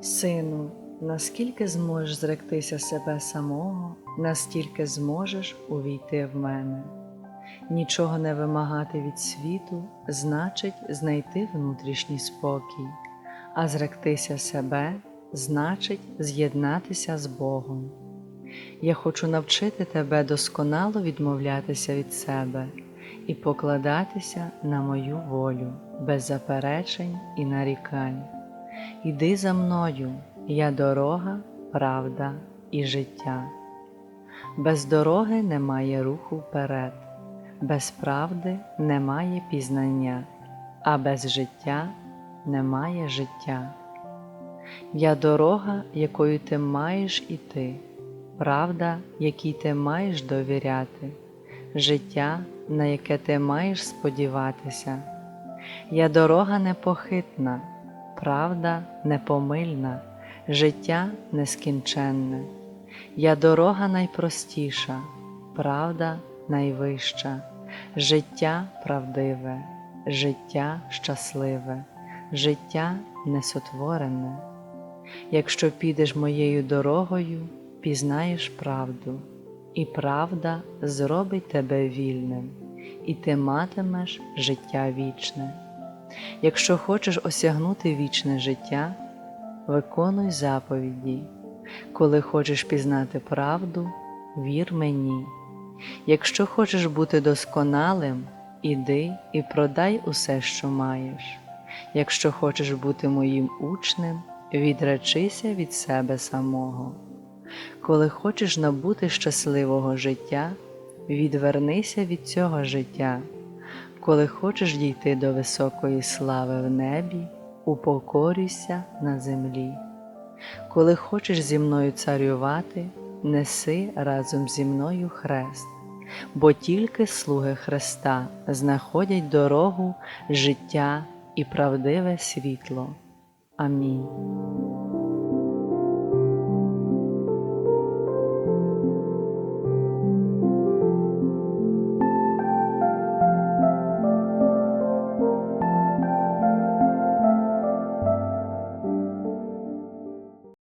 Сину, наскільки зможеш зректися себе самого, настільки зможеш увійти в мене. Нічого не вимагати від світу значить знайти внутрішній спокій, а зректися себе значить з'єднатися з Богом. Я хочу навчити тебе досконало відмовлятися від себе і покладатися на мою волю без заперечень і нарікань. Іди за мною, я дорога, правда і життя. Без дороги немає руху вперед, без правди немає пізнання, а без життя немає життя. Я дорога, якою ти маєш іти, правда, якій ти маєш довіряти, життя, на яке ти маєш сподіватися. Я дорога непохитна, правда непомильна, життя нескінченне. Я дорога найпростіша, правда найвища, життя правдиве, життя щасливе, життя несотворене. Якщо підеш моєю дорогою, пізнаєш правду, і правда зробить тебе вільним, і ти матимеш життя вічне. Якщо хочеш осягнути вічне життя, виконуй заповіді. Коли хочеш пізнати правду, вір мені. Якщо хочеш бути досконалим, іди і продай усе, що маєш. Якщо хочеш бути моїм учнем, відречися від себе самого. Коли хочеш набути щасливого життя, відвернися від цього життя. Коли хочеш дійти до високої слави в небі, упокорюйся на землі. Коли хочеш зі мною царювати, неси разом зі мною хрест, бо тільки слуги Христа знаходять дорогу, життя і правдиве світло. Амінь.